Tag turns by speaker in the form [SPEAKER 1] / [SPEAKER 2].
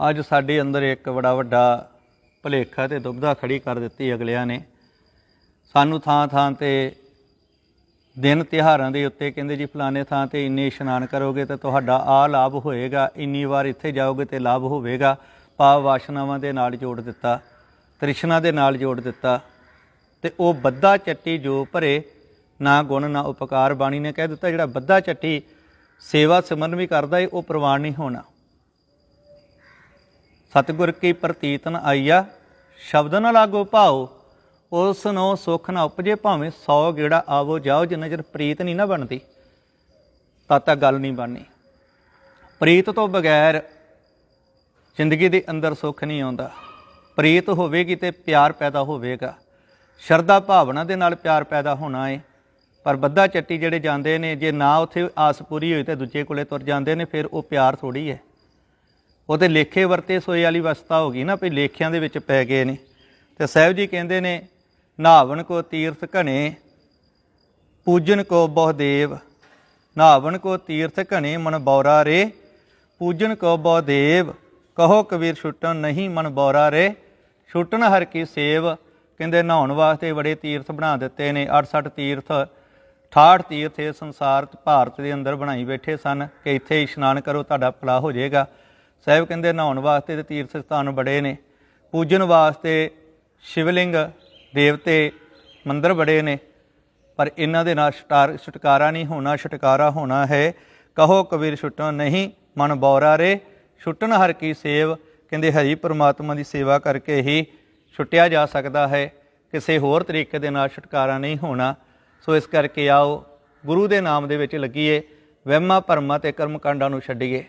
[SPEAKER 1] ਅੱਜ ਸਾਡੇ ਅੰਦਰ ਇੱਕ ਬੜਾ ਵੱਡਾ ਭੁਲੇਖਾ ਤੇ ਦੁਬਧਾ ਖੜੀ ਕਰ ਦਿੱਤੀ ਅਗਲਿਆਂ ਨੇ। ਸਾਨੂੰ ਥਾਂ ਥਾਂ ਤੇ ਦਿਨ ਤਿਹਾਰਾਂ ਦੇ ਉੱਤੇ ਕਹਿੰਦੇ ਜੀ, ਫਲਾਣੇ ਥਾਂ ਤੇ ਇੰਨੇ ਇਸ਼ਨਾਨ ਕਰੋਗੇ ਤਾਂ ਤੁਹਾਡਾ ਆ ਲਾਭ ਹੋਏਗਾ, ਇੰਨੀ ਵਾਰ ਇੱਥੇ ਜਾਓਗੇ ਤੇ ਲਾਭ ਹੋਵੇਗਾ। ਪਾਪ ਵਾਸ਼ਨਾਵਾਂ ਦੇ ਨਾਲ ਜੋੜ ਦਿੱਤਾ, ਤ੍ਰਿਸ਼ਨਾ ਦੇ ਨਾਲ ਜੋੜ ਦਿੱਤਾ ਤੇ ਉਹ ਬੱਦਾ ਚੱਟੀ ਜੋ ਭਰੇ, ਨਾ ਗੁਣ, ਨਾ ਉਪਕਾਰ ਬਾਣੀ ਨੇ ਕਹਿ ਦਿੱਤਾ। ਜਿਹੜਾ ਬੱਦਾ ਚੱਟੀ ਸੇਵਾ ਸਿਮਰਨ ਵੀ ਕਰਦਾ ਏ, ਉਹ ਪ੍ਰਵਾਨ ਨਹੀਂ ਹੋਣਾ। ਸਤਿਗੁਰ ਕੀ ਪ੍ਰਤੀਤਨ ਆਈਆ, ਸ਼ਬਦ ਨਾ ਲਾਗੋ ਭਾਉ, ਉਸ ਨੂੰ ਸੁਖ ਨਾ ਉਪਜੇ ਭਾਵੇਂ 100 ਗੇੜਾ ਆਵੋ ਜਾਓ, ਜਿੰਨਾ ਚਿਰ ਪ੍ਰੀਤ ਨਹੀਂ ਨਾ ਬਣਦੀ। ਤਦ ਤੱਕ ਗੱਲ ਨਹੀਂ ਬਣਨੀ। ਪ੍ਰੀਤ ਤੋਂ ਬਗੈਰ ਜ਼ਿੰਦਗੀ ਦੇ ਅੰਦਰ ਸੁੱਖ ਨਹੀਂ ਆਉਂਦਾ। ਪ੍ਰੀਤ ਹੋਵੇਗੀ ਤੇ ਪਿਆਰ ਪੈਦਾ ਹੋਵੇਗਾ। ਸ਼ਰਧਾ ਭਾਵਨਾ ਦੇ ਨਾਲ ਪਿਆਰ ਪੈਦਾ ਹੋਣਾ ਏ। ਪਰ ਬੱਦਾ ਚੱਟੀ ਜਿਹੜੇ ਜਾਂਦੇ ਨੇ, ਜੇ ਨਾ ਉੱਥੇ ਆਸ ਪੂਰੀ ਹੋਈ ਤੇ ਦੂਜੇ ਕੋਲੇ ਤੁਰ ਜਾਂਦੇ ਨੇ, ਫਿਰ ਉਹ ਪਿਆਰ ਥੋੜੀ ਹੈ। ਉਹ ਤੇ ਲੇਖੇ ਵਰਤੇ ਸੋਏ ਵਾਲੀ ਅਵਸਥਾ ਹੋ ਗਈ ਨਾ, ਵੀ ਲੇਖਿਆਂ ਦੇ ਵਿੱਚ ਪੈ ਗਏ ਨੇ। ਤੇ ਸਾਹਿਬ ਜੀ ਕਹਿੰਦੇ ਨੇ ਨਹਾਵਣ ਕੋ ਤੀਰਥ ਘਣੇ, ਪੂਜਨ ਕੋ ਬਹੁਦੇਵ ਨਹਾਵਣ ਕੋ ਤੀਰਥ ਘਣੇ ਮਨ ਬੌਰਾ ਰੇ, ਪੂਜਨ ਕੋ ਬਹੁਦੇਵ ਕਹੋ ਕਬੀਰ ਛੁੱਟਣ ਨਹੀਂ ਮਨ ਬੌਰਾ ਰੇ। ਛੁੱਟਣ ਹਰ ਕੀ ਸੇਵ। ਕਹਿੰਦੇ, ਨਹਾਉਣ ਵਾਸਤੇ ਬੜੇ ਤੀਰਥ ਬਣਾ ਦਿੱਤੇ ਨੇ। 68 ਤੀਰਥ 68 ਤੀਰਥ ਇਹ ਸੰਸਾਰ ਭਾਰਤ ਦੇ ਅੰਦਰ ਬਣਾਈ ਬੈਠੇ ਸਨ। ਕਿ ਇੱਥੇ ਇਸ਼ਨਾਨ ਕਰੋ, ਤੁਹਾਡਾ ਭਲਾ ਹੋ ਜਾਏਗਾ। ਸਾਹਿਬ ਕਹਿੰਦੇ ਨਹਾਉਣ ਵਾਸਤੇ ਤੇ ਤੀਰਥ ਸਥਾਨ ਬੜੇ ਨੇ ਪੂਜਨ ਵਾਸਤੇ ਸ਼ਿਵਲਿੰਗ, ਦੇਵਤੇ, ਮੰਦਰ ਬੜੇ ਨੇ, ਪਰ ਇਹਨਾਂ ਦੇ ਨਾਲ ਛਟਾਰ ਛੁਟਕਾਰਾ ਨਹੀਂ ਹੋਣਾ, ਛੁਟਕਾਰਾ ਹੋਣਾ ਹੈ। ਕਹੋ ਕਬੀਰ ਛੁੱਟਣ ਨਹੀਂ, ਮਨ ਬੌਰਾ ਰੇ, ਛੁੱਟਣ ਹਰ ਕੀ ਸੇਵ, ਕਹਿੰਦੇ ਹਰੀ ਪ੍ਰਮਾਤਮਾ ਦੀ ਸੇਵਾ ਕਰਕੇ ਹੀ ਛੁੱਟਿਆ ਜਾ ਸਕਦਾ ਹੈ। ਕਿਸੇ ਹੋਰ ਤਰੀਕੇ ਦੇ ਨਾਲ ਛੁਟਕਾਰਾ ਨਹੀਂ ਹੋਣਾ, ਸੋ ਇਸ ਕਰਕੇ ਆਓ, ਗੁਰੂ ਦੇ ਨਾਮ ਦੇ ਵਿੱਚ ਲੱਗੀਏ, ਵਹਿਮਾਂ ਭਰਮਾਂ ਤੇ ਕਰਮ ਕਾਂਡਾਂ ਨੂੰ ਛੱਡੀਏ।